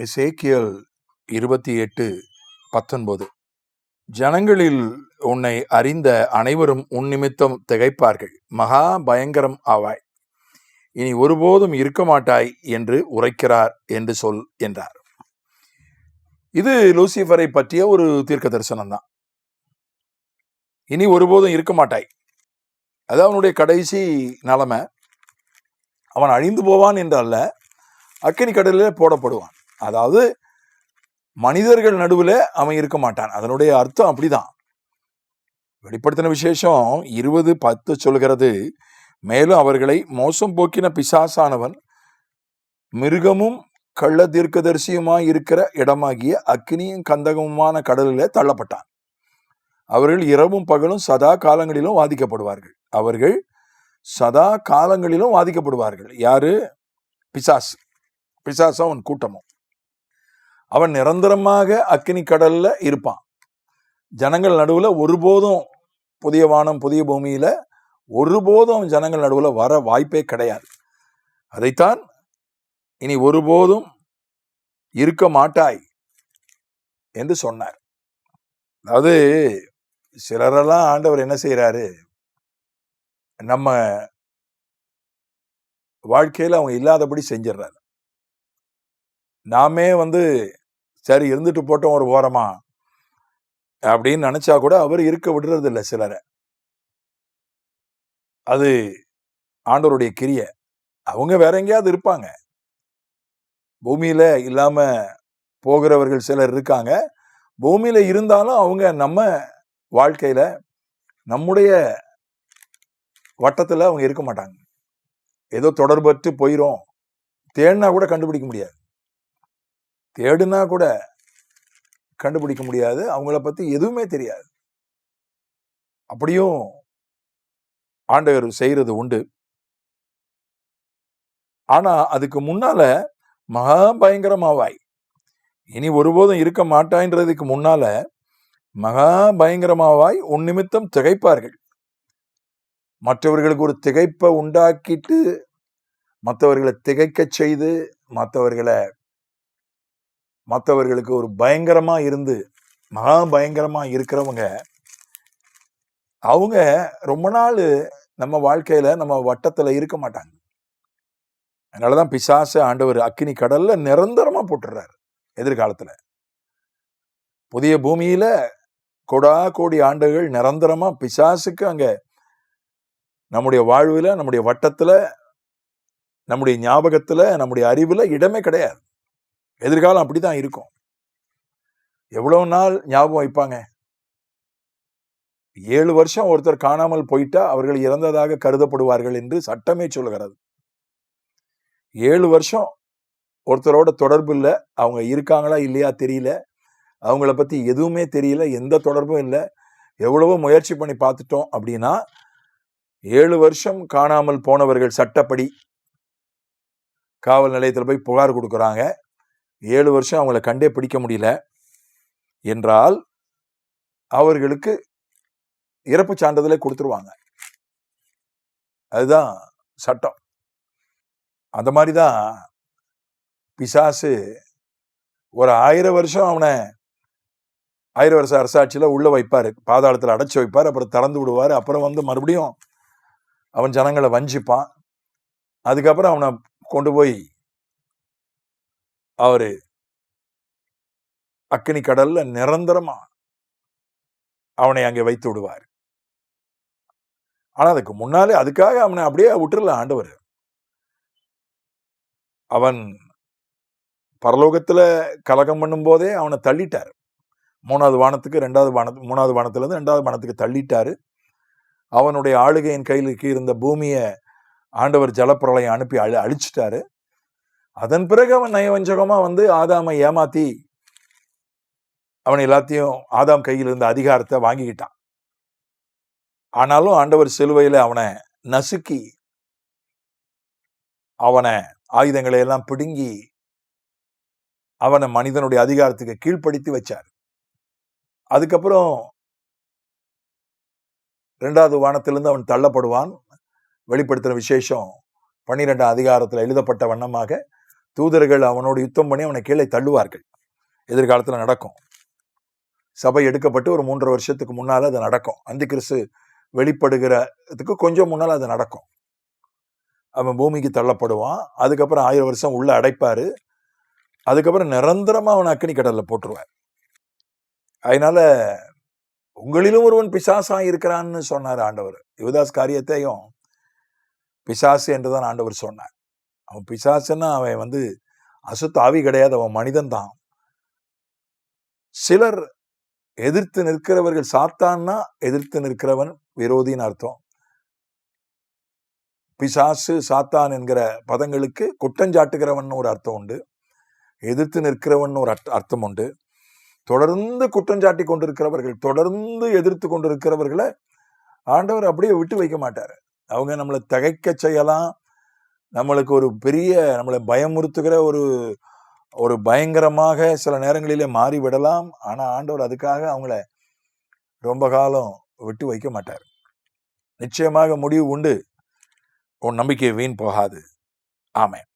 எசேக்கியல் இருபத்தி எட்டு பத்தொன்பது. ஜனங்களில் உன்னை அறிந்த அனைவரும் உன் நிமித்தம் திகைப்பார்கள். மகா பயங்கரம் ஆவாய். இனி ஒருபோதும் இருக்க மாட்டாய் என்று உரைக்கிறார் என்று சொல் என்றார். இது லூசிஃபரை பற்றிய ஒரு தீர்க்க தரிசனம் தான் இனி ஒருபோதும் இருக்க மாட்டாய். அது அவனுடைய கடைசி நிலைமை. அவன் அழிந்து போவான் என்றல்ல. அக்கினி கடலில் போடப்படுவான். அதாவது மனிதர்கள் நடுவில் அவன் இருக்க மாட்டான். அதனுடைய அர்த்தம் அப்படிதான். வெளிப்படுத்தின விசேஷம் இருபது பத்து சொல்கிறது மேலும் அவர்களை மோசம் போக்கின பிசாசானவன் மிருகமும் கள்ள தீர்க்கதரிசியுமாய் இருக்கிற இடமாகிய அக்னியும் கந்தகமுமான கடலிலே தள்ளப்பட்டான். அவர்கள் இரவும் பகலும் சதா காலங்களிலும் வாதிக்கப்படுவார்கள். அவர்கள் சதா காலங்களிலும் வாதிக்கப்படுவார்கள். யாரு? பிசாஸ் பிசாசும் அவன் கூட்டமும். அவன் நிரந்தரமாக அக்னி கடல்ல இருப்பான். ஜனங்கள் நடுவுல ஒருபோதும் புதிய வானம் புதிய பூமியில ஒருபோதும் ஜனங்கள் நடுவுல வர வாய்ப்பே கிடையாது. அதைத்தான் இனி ஒருபோதும் இருக்க மாட்டாய் என்று சொன்னார். அதாவது சிலரெல்லாம் ஆண்டவர் என்ன செய்கிறாரு நம்ம வாழ்க்கையில் அவங்க இல்லாதபடி செஞ்சிடுறாரு நாமே வந்து சரி இருந்துட்டு போட்டோம் ஒரு ஓரமா அப்படின்னு நினைச்சா கூட அவர் இருக்க விடுறது இல்லை சிலரை. அது ஆண்டவருடைய கிரிய. அவங்க வேற எங்கேயாவது இருப்பாங்க. பூமியில இல்லாம போகிறவர்கள் சிலர் இருக்காங்க. பூமியில இருந்தாலும் அவங்க நம்ம வாழ்க்கையில நம்முடைய வட்டத்துல அவங்க இருக்க மாட்டாங்க. ஏதோ தொடர்பற்று போயிரும். தேடினா கூட கண்டுபிடிக்க முடியாது. தேடுனா கூட கண்டுபிடிக்க முடியாது. அவங்கள பத்தி எதுவுமே தெரியாது. அப்படியும் ஆண்டவர் செய்யறது உண்டு. ஆனா அதுக்கு முன்னால மகா பயங்கரமாவாய். இனி ஒருபோதும் இருக்க மாட்டாய்ன்றதுக்கு முன்னால மகா பயங்கரமாவாய் உன் நிமித்தம் திகைப்பார்கள். மற்றவர்களுக்கு ஒரு திகைப்பை உண்டாக்கிட்டு மற்றவர்களை திகைக்கச் செய்து மற்றவர்களை மற்றவர்களுக்கு ஒரு பயங்கரமா இருந்து மகா பயங்கரமா இருக்கிறவங்க அவங்க ரொம்ப நாள் நம்ம வாழ்க்கையில நம்ம வட்டத்துல இருக்க மாட்டாங்க. அதனாலதான் பிசாச ஆண்டவர் அக்கினி கடல்ல நிரந்தரமா போட்டுறாரு எதிர்காலத்துல. புதிய பூமியில கொடா கோடி ஆண்டுகள் நிரந்தரமா பிசாசுக்கு அங்க நம்முடைய வாழ்வுல நம்முடைய வட்டத்துல நம்முடைய ஞாபகத்துல நம்முடைய அறிவுல இடமே கிடையாது. எதிர்காலம் அப்படி தான் இருக்கும். எவ்வளவு நாள் ஞாபகம் வைப்பாங்க? ஏழு வருஷம் ஒருத்தர் காணாமல் போயிட்டா அவர்கள் இறந்ததாக கருதப்படுவார்கள் என்று சட்டமே சொல்கிறது ஏழு வருஷம் ஒருத்தரோட தொடர்பு இல்லை அவங்க இருக்காங்களா இல்லையா தெரியல. அவங்கள பத்தி எதுவுமே தெரியல எந்த தொடர்பும் இல்லை. எவ்வளவோ முயற்சி பண்ணி பார்த்துட்டோம் அப்படின்னா ஏழு வருஷம் காணாமல் போனவர்கள் சட்டப்படி காவல் நிலையத்தில் போய் புகார் கொடுக்குறாங்க. ஏழு வருஷம் அவங்கள கண்டே பிடிக்க முடியல என்றால் அவர்களுக்கு இறப்பு சான்றிதழை கொடுத்துருவாங்க. அதுதான் சட்டம். அந்த மாதிரி தான் பிசாசு ஒரு ஆயிரம் வருஷம் அவனை ஆயிரம் வருஷ அரசாட்சியில் உள்ளே வைப்பார். பாதாளத்தில் அடைச்சி வைப்பார் அப்புறம் திறந்து விடுவார் அப்புறம் வந்து மறுபடியும் அவன் ஜனங்களை வஞ்சிப்பான். அதுக்கப்புறம் அவனை கொண்டு போய் அவரு அக்கினி கடல்ல நிரந்தரமா அவனை அங்கே வைத்து விடுவார். ஆனா அதுக்கு முன்னாலே அதுக்காக அவனை அப்படியே விட்டுறல ஆண்டவர். அவன் பரலோகத்துல கலகம் பண்ணும் போதே அவனை தள்ளிட்டார். மூணாவது வானத்துக்கு ரெண்டாவது வானத்து மூணாவது வானத்துலேருந்து ரெண்டாவது வானத்துக்கு தள்ளிட்டாரு. அவனுடைய ஆளுகையின் கையிலுக்கு இருந்த பூமியை ஆண்டவர் ஜலப்பிரளயம் அனுப்பி அழி அழிச்சிட்டாரு. அதன் பிறகு அவன் நயவஞ்சகமா வந்து ஆதாமை ஏமாத்தி அவன் எல்லாத்தையும் ஆதாம் கையில் இருந்த அதிகாரத்தை வாங்கிக்கிட்டான். ஆனாலும் ஆண்டவர் சிலுவையில அவனை நசுக்கி அவனை ஆயுதங்களை எல்லாம் பிடுங்கி அவனை மனிதனுடைய அதிகாரத்துக்கு கீழ்ப்படுத்தி வச்சார். அதுக்கப்புறம் ரெண்டாவது வானத்திலிருந்து அவன் தள்ளப்படுவான். வெளிப்படுத்தின விசேஷம் பன்னிரெண்டாம் அதிகாரத்தில் எழுதப்பட்ட வண்ணமாக தூதர்கள் அவனோடு யுத்தம் பண்ணி அவனை கீழே தள்ளுவார்கள். எதிர்காலத்தில் நடக்கும். சபை எடுக்கப்பட்டு ஒரு மூன்றரை வருஷத்துக்கு முன்னால் அது நடக்கும். அந்த கிறிஸ்து வெளிப்படுகிறதுக்கு கொஞ்சம் முன்னால் அது நடக்கும். அவன் பூமிக்கு தள்ளப்படுவான். அதுக்கப்புறம் ஆயிரம் வருஷம் உள்ள அடைப்பார். அதுக்கப்புறம் நிரந்தரமாக அவன் அக்கினி கடலில் போட்டுருவார் அதனால உங்களிலும் ஒருவன் பிசாசாக இருக்கிறான்னு சொன்னார் ஆண்டவர். யுவதாஸ் காரியத்தையும் பிசாசு என்று தான் ஆண்டவர் சொன்னார். அவன் பிசாசுன்னா அவன் வந்து அசுத்த ஆவி கிடையாது. அவன் மனிதன் தான் சிலர் எதிர்த்து நிற்கிறவர்கள் சாத்தான்னா எதிர்த்து நிற்கிறவன் விரோதின்னு அர்த்தம். பிசாசு சாத்தான் என்கிற பதங்களுக்கு குற்றஞ்சாட்டுகிறவன் ஒரு அர்த்தம் உண்டு. எதிர்த்து நிற்கிறவன் ஒரு அர்த்தம் உண்டு. தொடர்ந்து குற்றஞ்சாட்டி கொண்டிருக்கிறவர்கள் தொடர்ந்து எதிர்த்து கொண்டிருக்கிறவர்களை ஆண்டவர் அப்படியே விட்டு வைக்க மாட்டார். அவங்க நம்மளை தகைக்க செய்யலாம் நம்மளுக்கு ஒரு பெரிய நம்மளை பயமுறுத்துகிற ஒரு ஒரு பயங்கரமாக சில நேரங்களிலே மாறி விடலாம். ஆண்டவர் அதுக்காக அவங்கள ரொம்ப காலம் விட்டு வைக்க மாட்டார். நிச்சயமாக முடிவு உண்டு. உன் நம்பிக்கை வீண் போகாது. ஆமென்.